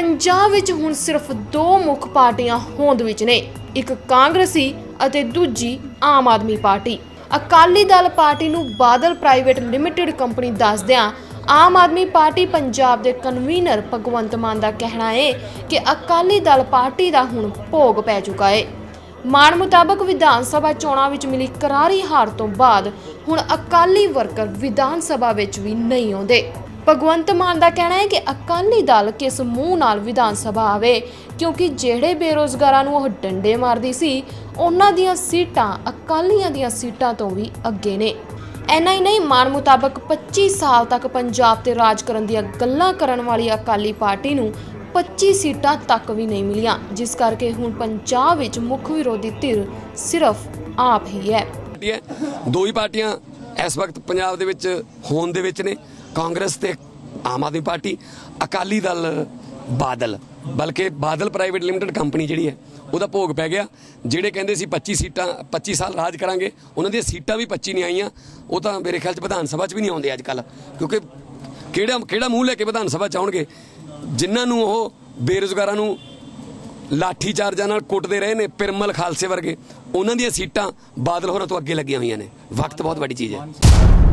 ਪੰਜਾਬ ਵਿੱਚ ਹੁਣ ਸਿਰਫ ਦੋ ਮੁੱਖ ਪਾਰਟੀਆਂ ਹੋਂਦ ਵਿੱਚ ਨੇ। ਇੱਕ ਕਾਂਗਰਸੀ ਅਤੇ ਦੂਜੀ ਆਮ ਆਦਮੀ ਪਾਰਟੀ। ਅਕਾਲੀ ਦਲ ਪਾਰਟੀ ਨੂੰ ਬਾਦਲ ਪ੍ਰਾਈਵੇਟ ਲਿਮਟਿਡ ਕੰਪਨੀ ਦੱਸਦਿਆਂ ਆਮ ਆਦਮੀ ਪਾਰਟੀ ਪੰਜਾਬ ਦੇ ਕਨਵੀਨਰ ਭਗਵੰਤ ਮਾਨ ਦਾ ਕਹਿਣਾ ਹੈ ਕਿ ਅਕਾਲੀ ਦਲ ਪਾਰਟੀ ਦਾ ਹੁਣ ਭੋਗ ਪੈ ਚੁੱਕਾ ਹੈ ਮਾਨ ਮੁਤਾਬਕ ਵਿਧਾਨ ਸਭਾ ਚੋਣਾਂ ਵਿੱਚ ਮਿਲੀ ਕਰਾਰੀ ਹਾਰ ਤੋਂ ਬਾਅਦ ਹੁਣ ਅਕਾਲੀ ਵਰਕਰ ਵਿਧਾਨ ਸਭਾ ਵਿੱਚ ਵੀ ਨਹੀਂ ਆਉਂਦੇ। ਭਗਵੰਤ ਮਾਨ ਦਾ ਕਹਿਣਾ ਹੈ ਕਿ ਅਕਾਲੀ ਦਲ ਕਿਸ ਮੂੰਹ ਨਾਲ ਵਿਧਾਨ ਸਭਾ ਆਵੇ, ਕਿਉਂਕਿ ਜਿਹੜੇ ਬੇਰੋਜ਼ਗਾਰਾਂ ਨੂੰ ਉਹ ਡੰਡੇ ਮਾਰਦੀ ਸੀ, ਉਹਨਾਂ ਦੀਆਂ ਸੀਟਾਂ ਅਕਾਲੀਆਂ ਦੀਆਂ ਸੀਟਾਂ ਤੋਂ ਵੀ ਅੱਗੇ ਨੇ। ਐਨਾ ਹੀ ਨਹੀਂ ਮਾਨ ਮੁਤਾਬਕ 25 ਸਾਲ ਤੱਕ ਪੰਜਾਬ ਤੇ ਰਾਜ ਕਰਨ ਦੀਆਂ ਗੱਲਾਂ ਕਰਨ ਵਾਲੀ ਅਕਾਲੀ ਪਾਰਟੀ ਨੂੰ 25 ਸੀਟਾਂ ਤੱਕ ਵੀ ਨਹੀਂ ਮਿਲੀਆਂ, ਜਿਸ ਕਰਕੇ ਹੁਣ ਪੰਜਾਬ ਵਿੱਚ ਮੁੱਖ ਵਿਰੋਧੀ ਧਿਰ ਸਿਰਫ ਆਪ ਹੀ ਹੈ। ਪਾਰਟੀ ਦੋ ਹੀ ਪਾਰਟੀਆਂ ਇਸ ਵਕਤ ਪੰਜਾਬ ਦੇ ਵਿੱਚ ਹੋਣ ਦੇ ਵਿੱਚ ਨੇ। ਕਾਂਗਰਸ ਤੇ ਆਮ ਆਦਮੀ ਪਾਰਟੀ, ਅਕਾਲੀ ਦਲ, ਬਾਦਲ। ਬਲਕਿ ਬਾਦਲ ਪ੍ਰਾਈਵੇਟ ਲਿਮਟਿਡ ਕੰਪਨੀ ਜਿਹੜੀ ਹੈ, ਉਹਦਾ ਭੋਗ ਪੈ ਗਿਆ। ਜਿਹੜੇ ਕਹਿੰਦੇ ਸੀ 25 ਸੀਟਾਂ 25 ਸਾਲ ਰਾਜ ਕਰਾਂਗੇ, ਉਹਨਾਂ ਦੀਆਂ ਸੀਟਾਂ ਵੀ 25 ਨਹੀਂ ਆਈਆਂ। ਉਹ ਤਾਂ ਮੇਰੇ ਖਿਆਲ 'ਚ ਵਿਧਾਨ ਸਭਾ 'ਚ ਵੀ ਨਹੀਂ ਆਉਂਦੇ ਅੱਜ ਕੱਲ ਕਿਉਂਕਿ ਕਿਹੜਾ ਕਿਹੜਾ ਮੂੰਹ ਲੈ ਕੇ ਵਿਧਾਨ ਸਭਾ 'ਚ ਆਉਣਗੇ? ਜਿਨ੍ਹਾਂ ਨੂੰ ਉਹ ਬੇਰੁਜ਼ਗਾਰਾਂ ਨੂੰ ਲਾਠੀ ਚਾਰਜਾਂ ਨਾਲ ਕੁੱਟਦੇ ਰਹੇ ਨੇ, ਪਿਰਮਲ ਖਾਲਸੇ ਵਰਗੇ, ਉਹਨਾਂ ਦੀਆਂ ਸੀਟਾਂ ਬਾਦਲ ਹੋਰਾਂ ਤੋਂ ਅੱਗੇ ਲੱਗੀਆਂ ਹੋਈਆਂ ਨੇ। ਵਕਤ ਬਹੁਤ ਵੱਡੀ ਚੀਜ਼ ਹੈ।